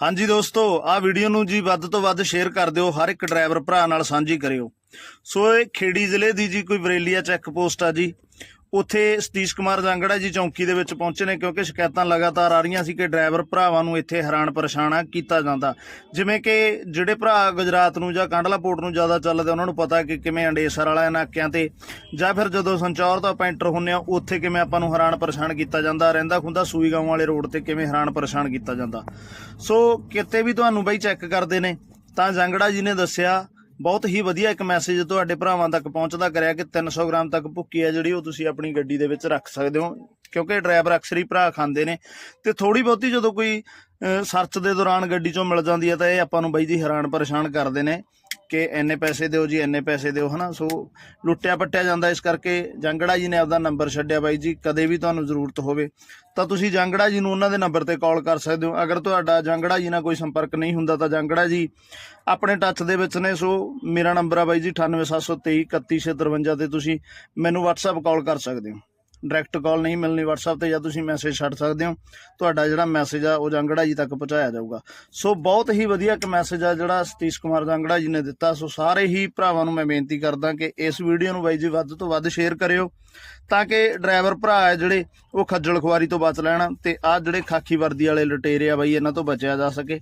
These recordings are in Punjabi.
ਹਾਂਜੀ ਦੋਸਤੋ, ਆਹ ਵੀਡੀਓ ਨੂੰ ਜੀ ਵੱਧ ਤੋਂ ਵੱਧ ਸ਼ੇਅਰ ਕਰ ਦਿਓ, ਹਰ ਇੱਕ ਡਰਾਈਵਰ ਭਰਾ ਨਾਲ ਸਾਂਝੀ ਕਰਿਓ। ਸੋ ਇਹ ਖੇੜੀ ਜ਼ਿਲ੍ਹੇ ਦੀ ਜੀ ਕੋਈ ਬਰੇਲੀਆ ਚੈੱਕ ਪੋਸਟ ਆ ਜੀ। ਉੱਥੇ ਸਤੀਸ਼ ਕੁਮਾਰ ਜਾਂਗੜਾ ਜੀ ਚੌਂਕੀ ਦੇ ਵਿੱਚ ਪਹੁੰਚੇ ਨੇ ਕਿਉਂਕਿ ਸ਼ਿਕਾਇਤਾਂ ਲਗਾਤਾਰ ਆ ਰਹੀਆਂ ਸੀ ਕਿ ਡਰਾਈਵਰ ਭਰਾਵਾਂ ਨੂੰ ਇੱਥੇ ਹੈਰਾਨ ਪਰੇਸ਼ਾਨਾ ਕੀਤਾ ਜਾਂਦਾ। ਜਿਵੇਂ ਕਿ ਜਿਹੜੇ ਭਰਾ ਗੁਜਰਾਤ ਨੂੰ ਜਾਂ ਕਾਂਡਲਾ ਪੋਰਟ ਨੂੰ ਜ਼ਿਆਦਾ ਚੱਲਦੇ ਉਹਨਾਂ ਨੂੰ ਪਤਾ ਕਿ ਕਿਵੇਂ ਅੰਡੇਸਰ ਵਾਲਿਆਂ ਨਾਕਿਆਂ ਤੇ ਜਾਂ ਫਿਰ ਜਦੋਂ ਸੰਚੌਰ ਤੋਂ ਆਪਾਂ ਐਂਟਰ ਹੁੰਨੇ ਆ, ਉੱਥੇ ਕਿਵੇਂ ਆਪਾਂ ਨੂੰ ਹੈਰਾਨ ਪਰੇਸ਼ਾਨ ਕੀਤਾ ਜਾਂਦਾ ਰਹਿੰਦਾ ਖੁੰਦਾ ਸੂਈ ਗਾਉਂ ਵਾਲੇ ਰੋਡ ਤੇ ਕਿਵੇਂ ਹੈਰਾਨ ਪਰੇਸ਼ਾਨ ਕੀਤਾ ਜਾਂਦਾ। ਸੋ ਕਿਤੇ ਵੀ ਤੁਹਾਨੂੰ ਬਈ ਚੈੱਕ ਕਰਦੇ ਨੇ, ਤਾਂ ਜਾਂਗੜਾ ਜੀ ਨੇ ਦੱਸਿਆ ਬਹੁਤ ਹੀ ਵਧੀਆ ਇੱਕ ਮੈਸੇਜ ਤੁਹਾਡੇ ਭਰਾਵਾਂ ਤੱਕ ਪਹੁੰਚਦਾ ਕਰਿਆ ਕਿ 300 ਗ੍ਰਾਮ ਤੱਕ ਭੁੱਕੀ ਹੈ ਜਿਹੜੀ ਉਹ ਤੁਸੀਂ ਆਪਣੀ ਗੱਡੀ ਦੇ ਵਿੱਚ ਰੱਖ ਸਕਦੇ ਹੋ, ਕਿਉਂਕਿ ਡਰਾਈਵਰ ਅਕਸਰ ਹੀ ਭਰਾ ਖਾਂਦੇ ਨੇ। ਤੇ ਥੋੜੀ ਬਹੁਤੀ ਜਦੋਂ ਕੋਈ ਸਰਚ ਦੇ ਦੌਰਾਨ ਗੱਡੀ ਚੋਂ ਮਿਲ ਜਾਂਦੀ ਹੈ ਤਾਂ ਇਹ ਆਪਾਂ ਨੂੰ ਬਾਈ ਜੀ ਹੈਰਾਨ ਪਰੇਸ਼ਾਨ ਕਰਦੇ ਨੇ। ਕਿ ਇੰਨੇ ਪੈਸੇ ਦਿਓ ਜੀ, ਇੰਨੇ ਪੈਸੇ ਦਿਓ, ਹਨਾ? ਸੋ ਲੁੱਟਿਆ ਪੱਟਿਆ ਜਾਂਦਾ ਇਸ ਕਰਕੇ। ਜਾਂਗੜਾ ਜੀ ਨੇ ਆਪਦਾ ਨੰਬਰ ਛੱਡਿਆ ਬਾਈ ਜੀ, ਕਦੇ ਵੀ ਤੁਹਾਨੂੰ ਜ਼ਰੂਰਤ ਹੋਵੇ, ਤਾਂ ਤੁਸੀਂ ਜਾਂਗੜਾ ਜੀ ਨੂੰ ਉਹਨਾਂ ਦੇ ਨੰਬਰ ਤੇ ਕਾਲ ਕਰ ਸਕਦੇ ਹੋ। ਅਗਰ ਤੁਹਾਡਾ ਜਾਂਗੜਾ ਜੀ ਨਾਲ ਕੋਈ ਸੰਪਰਕ ਨਹੀਂ ਹੁੰਦਾ, ਤਾਂ ਜਾਂਗੜਾ ਜੀ ਆਪਣੇ ਟੱਚ ਦੇ ਵਿੱਚ ਨੇ। ਸੋ ਮੇਰਾ ਨੰਬਰ ਆ ਬਾਈ ਜੀ 98723 31653 ਤੇ ਤੁਸੀਂ ਮੈਨੂੰ WhatsApp ਕਾਲ ਕਰ ਸਕਦੇ ਹੋ। ਡਾਇਰੈਕਟ ਕਾਲ ਨਹੀਂ ਮਿਲਣੀ WhatsApp ਤੇ ਜਾਂ ਤੁਸੀਂ ਮੈਸੇਜ ਛੱਡ ਸਕਦੇ ਹੋ। ਤੁਹਾਡਾ ਜਿਹੜਾ ਮੈਸੇਜ ਆ, ਉਹ ਜਾਂਗੜਾ ਜੀ ਤੱਕ ਪਹੁੰਚਾਇਆ ਜਾਊਗਾ। ਸੋ ਬਹੁਤ ਹੀ ਵਧੀਆ ਇੱਕ ਮੈਸੇਜ ਆ ਜਿਹੜਾ ਸਤੀਸ਼ ਕੁਮਾਰ ਜਾਂਗੜਾ ਜੀ ਨੇ ਦਿੱਤਾ। ਸੋ ਸਾਰੇ ਹੀ ਭਰਾਵਾਂ ਨੂੰ ਮੈਂ ਬੇਨਤੀ ਕਰਦਾ ਕਿ ਇਸ ਵੀਡੀਓ ਨੂੰ ਬਾਈ ਜੀ ਵੱਧ ਤੋਂ ਵੱਧ ਸ਼ੇਅਰ ਕਰਿਓ, ਤਾਂ ਕਿ ਡਰਾਈਵਰ ਭਰਾ ਹੈ ਜਿਹੜੇ, ਉਹ ਖੱਜਲ ਖੁਆਰੀ ਤੋਂ ਬਚ ਲੈਣ ਤੇ ਆ ਜਿਹੜੇ ਖਾਕੀ ਵਰਦੀ ਵਾਲੇ ਲੁਟੇਰੇ ਆ ਬਾਈ, ਇਹਨਾਂ ਤੋਂ ਬਚਿਆ ਜਾ ਸਕੇ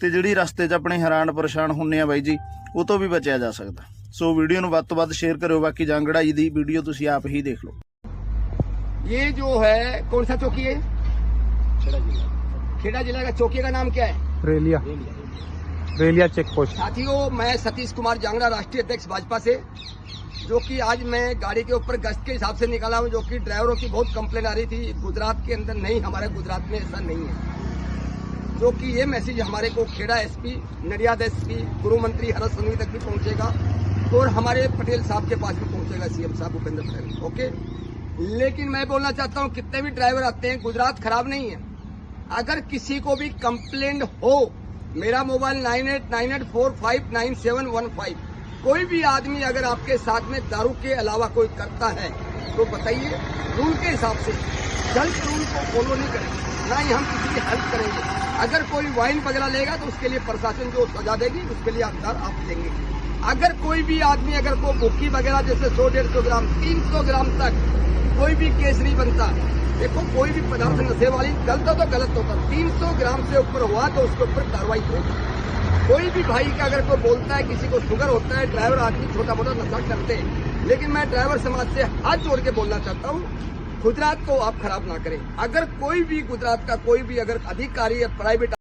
ਤੇ ਜਿਹੜੀ ਰਸਤੇ 'ਚ ਆਪਣੇ ਹੈਰਾਨ ਪਰੇਸ਼ਾਨ ਹੁੰਨੇ ਆ ਬਾਈ ਜੀ, ਉਹ ਤੋਂ ਵੀ ਬਚਿਆ ਜਾ ਸਕਦਾ। ਸੋ ਵੀਡੀਓ ਨੂੰ ਵੱਧ ਤੋਂ ਵੱਧ ਸ਼ੇਅਰ ਕਰਿਓ। ਬਾਕੀ ਜਾਂਗੜਾ ਜੀ ਦੀ ਵੀਡੀਓ ਤੁਸੀਂ ਆਪ ਹੀ ਦੇਖ ਲਓ। ये जो है कौन सा चौकी है? खेड़ा जिला। का चौकी का नाम क्या है? रेलिया। रेलिया। Check post. साथियों मैं सतीश कुमार जांगड़ा राष्ट्रीय अध्यक्ष भाजपा से जो कि आज मैं गाड़ी के ऊपर गश्त के हिसाब से निकाला हूँ जो कि ड्राइवरों की बहुत कंप्लेन आ रही थी गुजरात के अंदर नहीं हमारे गुजरात में ऐसा नहीं है। जो कि ये मैसेज हमारे को खेड़ा एसपी नडियाद एसपी गुरु मंत्री हरस संघवी तक भी पहुंचेगा और हमारे पटेल साहब के पास भी पहुंचेगा सीएम साहब भूपेंद्र पटेल। ओके? लेकिन मैं बोलना चाहता हूँ, कितने भी ड्राइवर आते हैं, गुजरात खराब नहीं है। अगर किसी को भी कंप्लेंट हो, मेरा mobile nine eight nine eight four five nine seven one five कोई भी आदमी अगर आपके साथ में दारू के अलावा कोई करता है तो बताइए रूल के हिसाब से जल्द रूल को फॉलो नहीं करेंगे, ना ही हम किसी की हेल्प करेंगे। अगर कोई वाइन वगैरह लेगा तो उसके लिए प्रशासन जो सजा देगी, उसके लिए हकदार आप लेंगे। अगर कोई भी आदमी, अगर को भुक्की वगैरह, जैसे सौ, डेढ़ सौ ग्राम, तीन सौ ग्राम तक कोई भी केस नहीं बनता। देखो कोई भी पदार्थ नशे वाली गलत हो तो गलत होता। तीन सौ ग्राम से ऊपर हुआ तो उसके ऊपर कार्रवाई होगी कोई भी भाई का अगर कोई बोलता है किसी को शुगर होता है ड्राइवर आदमी छोटा मोटा नशा करते हैं। लेकिन मैं ड्राइवर समाज से हाथ जोड़ के बोलना चाहता हूँ गुजरात को आप खराब ना करें। अगर कोई भी गुजरात का कोई भी अगर अधिकारी या प्राइवेट